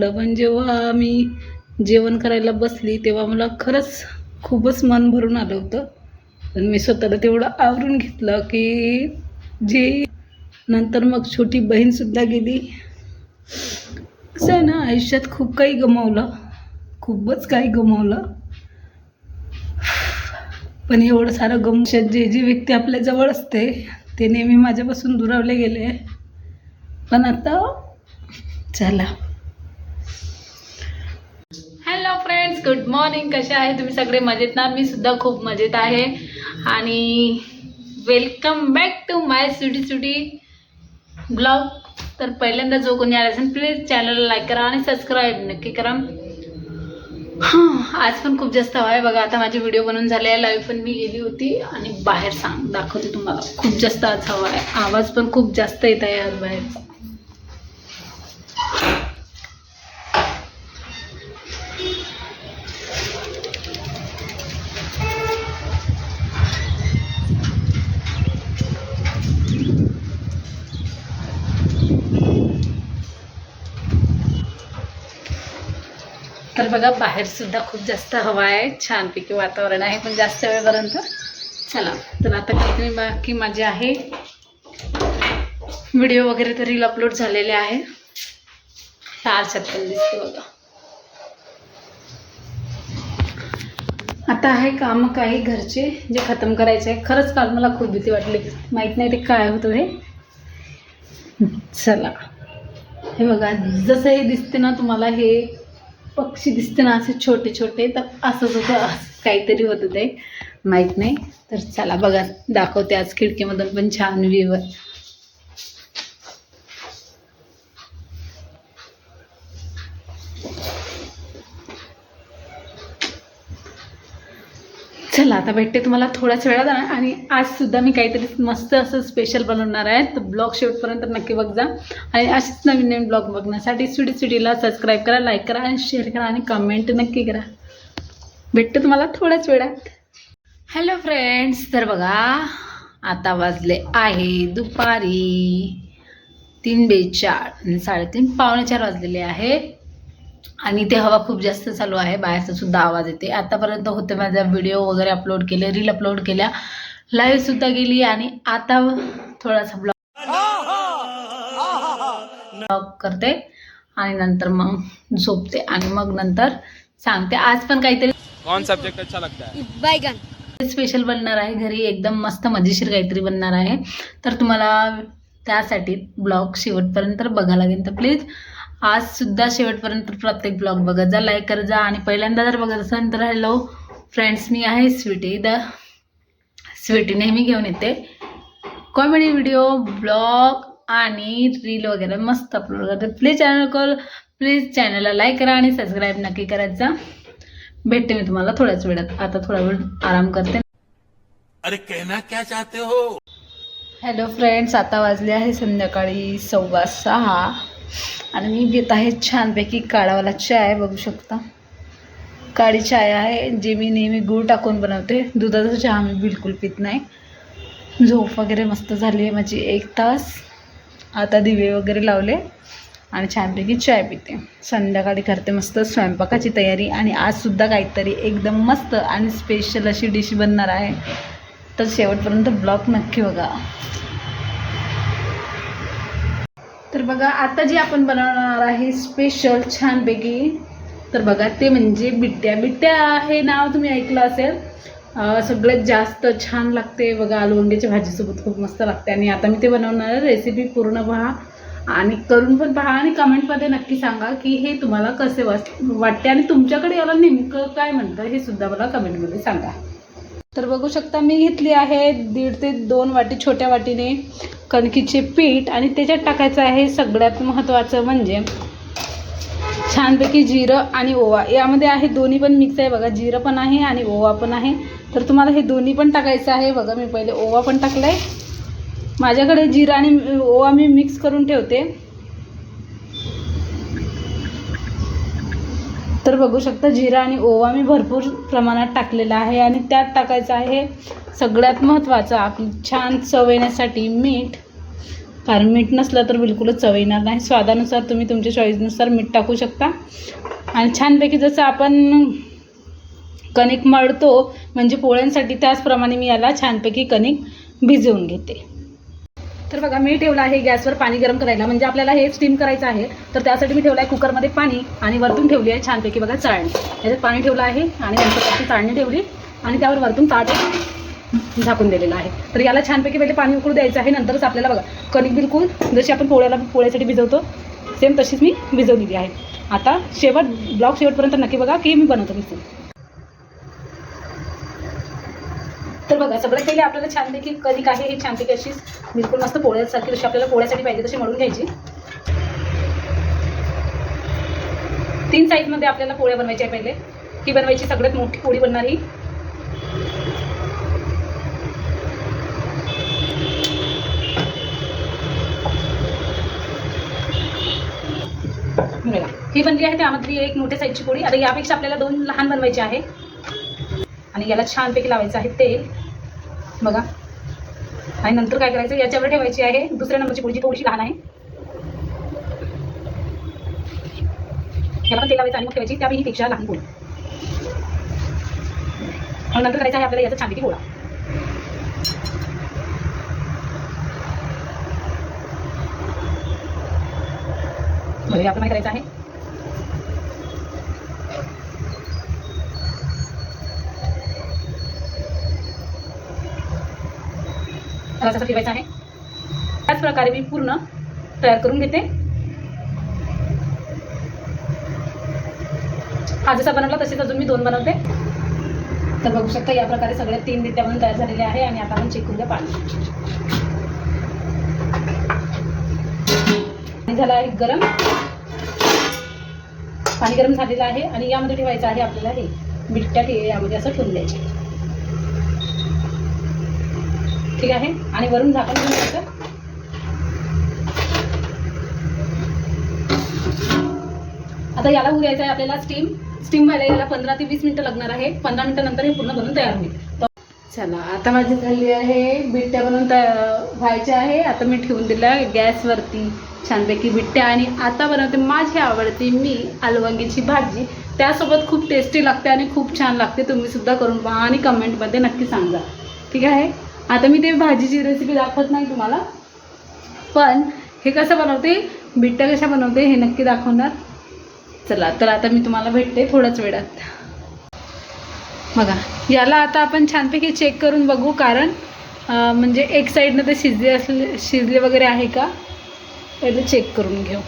वाटलं पण जेव्हा मी जेवण करायला बसली तेव्हा मला खरंच खूपच मन भरून आलं होतं. पण मी स्वतःला तेवढं आवरून घेतलं की जे नंतर मग छोटी बहीणसुद्धा गेली कसं आहे ना आयुष्यात खूप काही गमावलं. खूपच काही गमावलं. पण एवढं सारं गमशात जे जे व्यक्ती आपल्या जवळ असते ते नेहमी माझ्यापासून दुरावले गेले. पण आता चला. फ्रेंड्स गुड मॉर्निंग कसे आहे तुम्ही सगळे? मजेत ना? मी सुद्धा खूप मजेत आहे. आणि वेलकम बॅक टू माय सुटी सुटी ब्लॉग तर पहिल्यांदा जो कोणी आला असेल प्लीज चॅनलला लाईक करा आणि सबस्क्राईब नक्की करा. हां आज पण खूप जास्त हवा आहे. बघा आता माझे व्हिडिओ बनवून झाले आहे. लाईव्ह पण मी गेली होती आणि बाहेर सांग दाखवते तुम्हाला. खूप जास्त आज हवा आहे. आवाज पण खूप जास्त येत आहे आज बाहेरचा तर बघा बाहेर सुद्धा खूप जास्त हवा आहे. छानपैकी वातावरण आहे पण जास्त वेळपर्यंत चला. तर आता काहीतरी बाकी माझे आहे. व्हिडिओ वगैरे तर रील अपलोड झालेले आहे. चार छप्पन दिसते बघा. आता आहे काम काही घरचे जे खतम करायचे आहे. खरंच काल मला खूप भीती वाटली. माहीत नाही ते काय होतं हे. चला. हे बघा जसं हे दिसते ना तुम्हाला हे पक्षी दिसते ना असे छोटे छोटे तर असंच होतं असं काहीतरी होतं ते. माहीत नाही. तर चला बघा दाखवते आज खिडकीमधून पण छान व्ह्यू आता भेटते तुम्हाला थोड्याच वेळात आणि आज सुद्धा मी काहीतरी मस्त असं स्पेशल बनवणार आहे. तर ब्लॉग शेवटपर्यंत नक्की बघजा. आणि असेच नवीन नवीन ब्लॉग बघण्यासाठी स्टुडी स्टुडीला सबस्क्राईब करा लाईक करा आणि शेअर करा आणि कमेंट नक्की करा. भेटते तुम्हाला थोड्याच वेळात. हॅलो फ्रेंड्स तर बघा आता वाजले आहे दुपारी तीन बेचाळ आणि साडेतीन पावणे चार वाजलेले आहे आणि ते हवा खूप जास्त चालू आहे बाहेरचा सुद्धा आवाज येते. आतापर्यंत होते माझा व्हिडिओ वगैरे अपलोड केले रील अपलोड केल्या. लाईव्ह सुद्धा गेली आणि आता थोडासा ब्लॉग ब्लॉग करते आणि नंतर मग झोपते आणि मग नंतर सांगते. आज पण काहीतरी कौन सब्जेक्ट अच्छा लगता है? बैगन स्पेशल बनणार आहे. घरी एकदम मस्त मजेशीर काहीतरी बनणार आहे. तर तुम्हाला त्यासाठी ब्लॉग शेवटपर्यंत बघावं लागेल. तर प्लीज आज सुद्धा शेवटपर्यंत प्रत्येक ब्लॉग बघत जा लाईक करत जा. आणि पहिल्यांदा जर बघत असाल तर हॅलो फ्रेंड्स मी आहे स्वीटी. द स्वीटी नेहमी घेऊन येते. कॉमेडी व्हिडिओ ब्लॉग आणि रील वगैरे मस्त अपलोड करते. प्लीज चॅनल कॉल प्लीज चॅनलला लाईक करा आणि सबस्क्राईब नक्की करत जा. भेटते मी तुम्हाला थोड्याच वेळात. आता थोडा वेळ आराम करते. अरे कहना क्या चाहते हो? हॅलो फ्रेंड्स आता वाजले आहे संध्याकाळी सव्वा सहा. आणि मी घेत आहे छानपैकी काळावाला चाय बघू शकता. काळी चाय आहे जे मी नेहमी गूळ टाकून बनवते. दुधाचा चहा मी बिलकुल पित नाही. झोप वगैरे मस्त झाली आहे माझी एक तास. आता दिवे वगैरे लावले आणि छानपैकी चाय पिते. संध्याकाळी करते मस्त स्वयंपाकाची तयारी आणि आजसुद्धा काहीतरी एकदम मस्त आणि स्पेशल अशी डिश बनणार आहे. तर शेवटपर्यंत ब्लॉग नक्की बघा. तर बघा आता जे आपण बनवणार आहे स्पेशल छानपैकी तर बघा ते म्हणजे बिट्ट्या बिट्ट्या हे नाव तुम्ही ऐकलं असेल. सगळ्यात जास्त छान लागते बघा आलू वांग्याच्या भाजीसोबत खूप मस्त लागते. आणि आता मी ते बनवणार आहे रेसिपी पूर्ण पहा. आणि करून पण पहा आणि कमेंटमध्ये नक्की सांगा की हे तुम्हाला कसे वाट वाटते आणि तुमच्याकडे याला नेमकं काय म्हणतं हे सुद्धा मला कमेंटमध्ये सांगा. तर बघू शकता मी घेतली आहे दीड ते दोन वाटी छोट्या वाटीने. कणकीचे पीठ आणि त्याच्यात टाकायचं आहे सगळ्यात महत्त्वाचं म्हणजे छानपैकी जिरं आणि ओवा. यामध्ये आहे दोन्ही पण मिक्स आहे बघा. जिरं पण आहे आणि ओवा पण आहे. तर तुम्हाला हे दोन्ही पण टाकायचं आहे. बघा मी पहिले ओवा पण टाकलं आहे माझ्याकडे जिरं आणि ओवा मी मिक्स करून ठेवते. तर बघू शकता जिरा आणि ओवा मी भरपूर प्रमाणात टाकलेला आहे आणि त्यात टाकायचं आहे सगळ्यात महत्त्वाचं आपली छान चव येण्यासाठी मीठ. कारण मीठ नसलं तर बिलकुलच चव येणार नाही. स्वादानुसार तुम्ही तुमच्या चॉईसनुसार मीठ टाकू शकता. आणि छानपैकी जसं आपण कणिक मळतो म्हणजे पोळ्यांसाठी त्याचप्रमाणे मी याला छानपैकी कणिक भिजवून घेते. तर बघा मी ठेवलं आहे गॅसवर पाणी गरम करायला. म्हणजे आपल्याला हे स्टीम करायचं आहे. तर त्यासाठी मी ठेवलं आहे कुकरमध्ये पाणी आणि वरतून ठेवली आहे छानपैकी बघा चाळणी. याच्यात पाणी ठेवलं आहे आणि नंतर त्याची चाळणी ठेवली आणि त्यावर वरतून ताट झाकून दिलेलं आहे. तर याला छानपैकी पहिले पाणी उकळू द्यायचं आहे. नंतरच आपल्याला बघा कणिक बिलकुल जशी आपण पोळ्याला पोळ्यासाठी भिजवतो सेम तशीच मी भिजवलेली आहे. आता शेवट ब्लॉग शेवटपर्यंत नक्की बघा की मी बनवतो भिजून तर बघा सगळं पहिले आपल्याला छानपैकी कणिक आहे हे छानपैकी अशी बिलकुल मस्त पोळ्यासारखी जशी आपल्याला पोळ्यासाठी पाहिजे तशी मळून घ्यायची. तीन साईजमध्ये आपल्याला पोळ्या बनवायच्या आहे पहिले. ही बनवायची सगळ्यात मोठी पोळी बनणार ही. ही बनली आहे त्यामधली एक मोठ्या साईजची पोळी. आता यापेक्षा आपल्याला दोन लहान बनवायची आहे. आणि याला छानपैकी लावायचं आहे तेल. बघा. आणि नंतर काय करायचं? याच्यावर ठेवायची आहे. दुसऱ्या नंबरची पुढची थोडीशी लहान आहे. याला पण तेल लावायचं आणि मग ठेवायची. त्यावेळी पेक्षा लहान पोळी आणि नंतर करायचं आहे आपल्याला याचा छानपैकी गोळा. आपण काय करायचं आहे? त्याला तसं ठेवायचं आहे. त्याच प्रकारे मी पूर्ण तयार करून घेते. हा जसा बनवला तसेच अजून मी दोन बनवते. तर बघू शकता या प्रकारे सगळ्या तीन रित्या बनून तयार झालेले आहे आणि आता आपण चेक करूया पाणी. पाणी झालं आहे गरम. पाणी गरम झालेलं आहे आणि यामध्ये ठेवायचं आहे आपल्याला हे बिट्ट्या ठे यामध्ये असं ठेवून द्यायचे. ठीक आहे. आणि वरून झाकण घेऊन घ्यायचं आता याला होऊ द्यायचं आहे आपल्याला स्टीम स्टीम व्हायला याला पंधरा ते वीस मिनिटं लागणार आहे. पंधरा मिनिटानंतर हे पूर्ण बनून तयार होईल. चला आता माझी झाली आहे. बिट्ट्या बनवून तया व्हायच्या आहे. आता मी ठेवून दिलं गॅसवरती छानपैकी बिट्ट्या. आणि आता बनवते माझी आवडती मी अलवंगीची भाजी. त्यासोबत खूप टेस्टी लागते आणि खूप छान लागते. तुम्ही सुद्धा करून पहा आणि कमेंटमध्ये नक्की सांगा. ठीक आहे? आता मी ते भाजीची रेसिपी दाखवत नाही तुम्हाला. पण हे कसं बनवते? बिट्ट्या कशा बनवते हे नक्की दाखवणार. चला तर आता मी तुम्हाला भेटते थोड्याच वेळात. बघा याला आता आपण छानपैकी चेक करून बघू कारण म्हणजे एक साईडनं ते शिजले असले शिजले वगैरे आहे का? पहिले चेक करून घेऊ.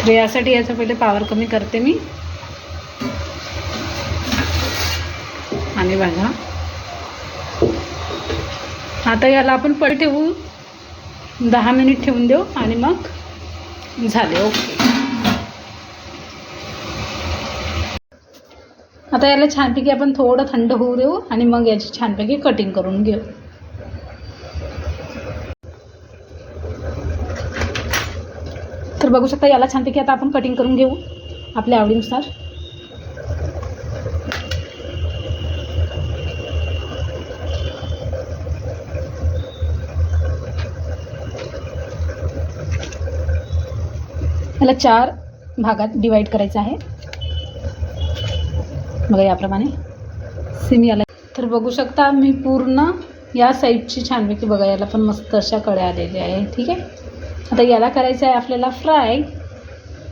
तर यासाठी याचा पहिले पावर कमी करते मी. आणि बघा आता याला आपण पळ ठेवू. दहा मिनिट ठेवून देऊ आणि मग झाले ओके. आता याला छानपैकी आपण थोडं थंड होऊ देऊ आणि मग याची छानपैकी कटिंग करून घेऊ. तर बघू शकता याला छानपैकी आता आपण कटिंग करून घेऊ आपल्या आवडीनुसार. ह्याला चार भागात डिवाईड करायचं आहे. बघा याप्रमाणे. सिमी याला. तर बघू शकता मी पूर्ण या साईडची छानपैकी बघा याला पण मस्त अशा कळ्या आलेल्या आहे ठीक आहे? आता याला करायचं आहे आपल्याला फ्राय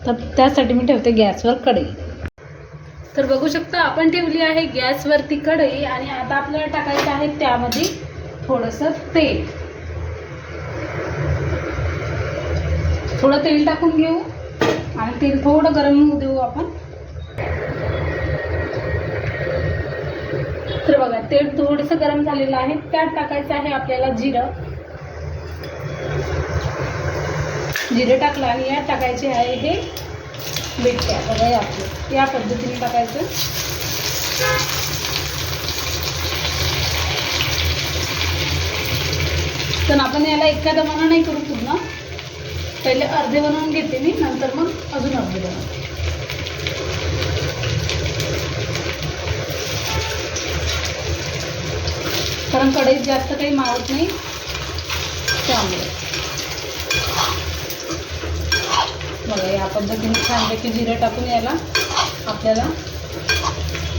तर त्यासाठी मी ठेवते गॅसवर कढई. तर बघू शकता आपण ठेवली आहे गॅसवरती कढई आणि आता आपल्याला टाकायचं आहे त्यामध्ये थोडंसं तेल. थोडं तेल टाकून घेऊ. आणि तेल थोडं गरम होऊ देऊ आपण. तर बघा तेल थोडंसं गरम झालेलं आहे. त्यात टाकायचं आहे आपल्याला जिरं. जिरं टाकलं आणि यात टाकायचे आहे हे बिटक्या बघा आपले या पद्धतीने टाकायचं. पण आपण याला एका दमानं नाही करू पूर्ण. पहिले अर्धे बनवून घेते मी नंतर मग बघा कारण कढईत जास्त काही मारत नाही त्यामुळे. बघा या पद्धतीने छानपैकी जिरं टाकून यायला आपल्याला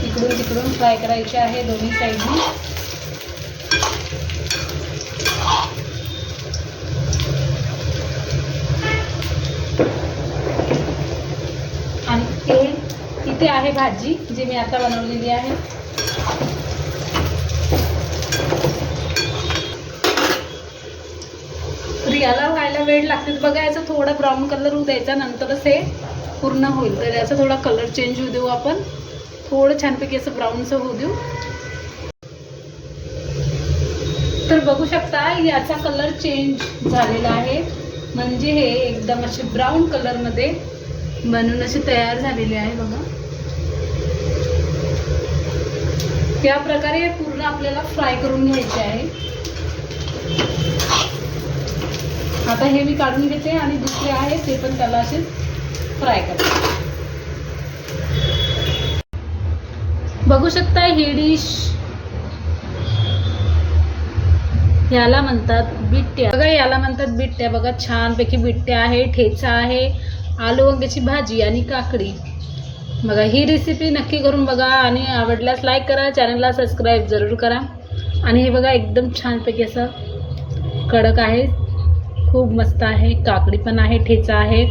इकडून तिकडून फ्राय करायचे आहे दोन्ही साईडने इथे आहे भाजी जी मी आता बनवलेली आहे. तर याला व्हायला वेळ लागते. बघा याचा थोडा ब्राऊन कलर होऊ द्यायचा नंतरच हे पूर्ण होईल. तर याचा थोडा कलर चेंज होऊ देऊ आपण. थोडं छानपैकी असं ब्राऊनचं होऊ देऊ. तर बघू शकता याचा कलर चेंज झालेला आहे. म्हणजे हे एकदम असे ब्राऊन कलरमध्ये बनून असे तयार झालेले आहे बघा. या प्रकारे पूर्ण आपल्याला फ्राय करून घ्यायचे आहे. आता हे मी काढून घेते आणि दुसरे आहे ते पण त्याला असे फ्राय करते. बघू शकता ही डिश याला म्हणतात बिट्ट्या बघा याला म्हणतात बिट्ट्या बघा छानपैकी बिट्ट्या आहे ठेचा आहे आलू वांग्याची भाजी आणि काकडी. बघा ही रेसिपी नक्की करून बघा आणि आवडल्यास लाईक करा चॅनलला सबस्क्राईब जरूर करा. आणि हे बघा एकदम छानपैकी असं कडक आहे. खूप मस्त आहे. काकडी पण आहे ठेचा आहे.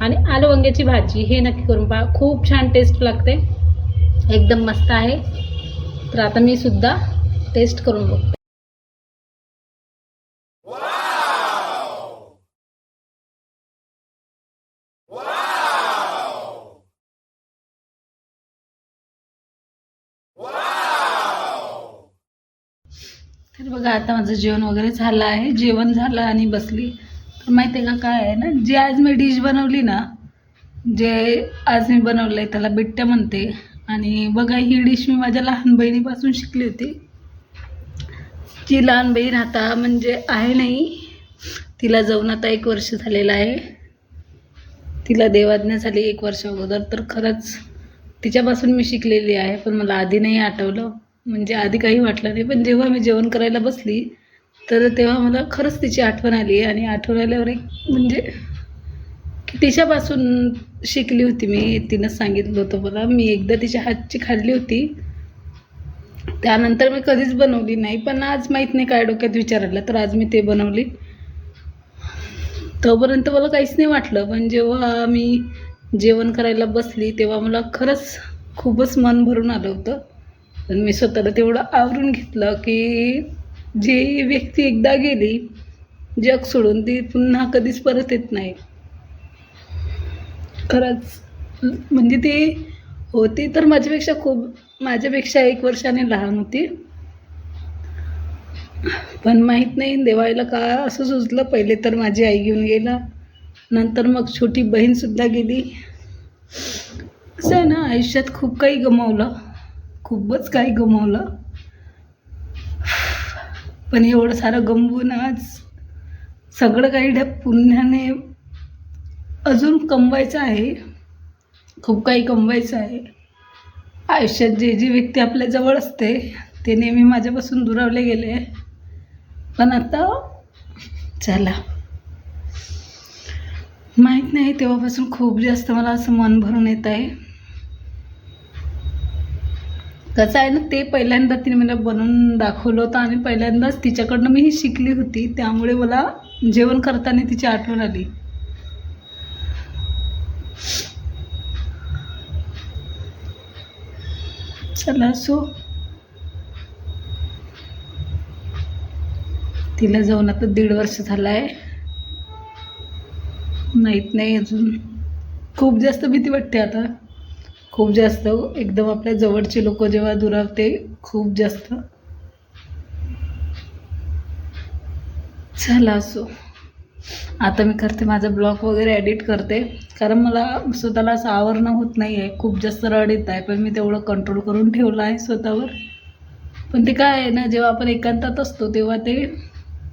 आणि आलू वांग्याची भाजी हे नक्की करून पहा. खूप छान टेस्ट लागते. एकदम मस्त आहे. तर आता मी सुद्धा टेस्ट करून बघते. बघा आता माझं जेवण वगैरे झालं आहे. जेवण झालं आणि बसली. तर माहिती आहे का काय आहे ना? जे आज मी डिश बनवली ना जे आज मी बनवलं आहे त्याला बिट्ट्या म्हणते. आणि बघा ही डिश मी माझ्या लहान बहिणीपासून शिकली होती. जी लहान बहीण आता म्हणजे आहे नाही तिला जाऊन आता एक वर्ष झालेलं आहे. तिला देवाज्ञा झाली एक वर्ष अगोदर. तर खरंच तिच्यापासून मी शिकलेली आहे पण मला आधी नाही आठवलं. म्हणजे आधी काही वाटलं नाही. पण जेव्हा मी जेवण करायला बसली तर तेव्हा मला खरंच तिची आठवण आली आणि आठवण आल्यावर एक म्हणजे की तिच्यापासून शिकली होती मी. तिनं सांगितलं होतं मला. मी एकदा तिच्या हातची खाल्ली होती. त्यानंतर मी कधीच बनवली नाही. पण आज माहीत नाही काय डोक्यात विचार आला तर आज मी ते बनवली. तोपर्यंत मला काहीच नाही वाटलं. पण जेव्हा मी जेवण करायला बसली तेव्हा मला खरंच खूपच मन भरून आलं होतं. पण मी स्वतःला तेवढं आवरून घेतलं की जी व्यक्ती एकदा गेली जग सोडून ती पुन्हा कधीच परत येत नाही. खरंच म्हणजे ती होती तर माझ्यापेक्षा खूप माझ्यापेक्षा एक वर्षाने लहान होती. पण माहीत नाही देवायला का असं सुचलं. पहिले तर माझी आई घेऊन गेला नंतर मग छोटी बहीणसुद्धा गेली. असं ना आयुष्यात खूप काही गमावलं. खूपच काही गमावलं. पण एवढं सारं गमवून आज सगळं काही ढ पुण्याने अजून कमवायचं आहे. खूप काही कमवायचं आहे. आयुष्यात जे जी व्यक्ती आपल्या जवळ असते ते नेहमी माझ्यापासून दुरावले गेले. पण आता चला. माहीत नाही तेव्हापासून खूप जास्त मला असं मन भरून येत आहे. कसं आहे ना ते पहिल्यांदा तिने मला बनवून दाखवलं होतं आणि पहिल्यांदाच तिच्याकडनं मी ही शिकली होती. त्यामुळे मला जेवण करताना तिची आठवण आली. चला सो. तिला जाऊन आता दीड वर्ष झालं आहे माहीत नाही अजून. खूप जास्त भीती वाटते आता. खूप जास्त एकदम आपल्या जवळचे लोक जेव्हा दुरावते खूप जास्त. चला असो. आता मी करते माझा ब्लॉग वगैरे एडिट करते. कारण मला स्वतःला असं आवरणं होत नाही आहे खूप जास्त रड येत आहे पण मी तेवढं कंट्रोल करून ठेवलं आहे स्वतःवर. पण ते काय आहे ना जेव्हा आपण एकांतात असतो तेव्हा ते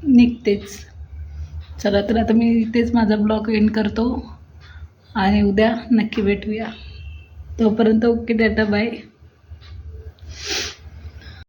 निघतेच. चला तर आता मी इथेच माझा ब्लॉग एंड करतो. आणि उद्या नक्की भेटूया. तोपर्यंत ओके डाटा बाय.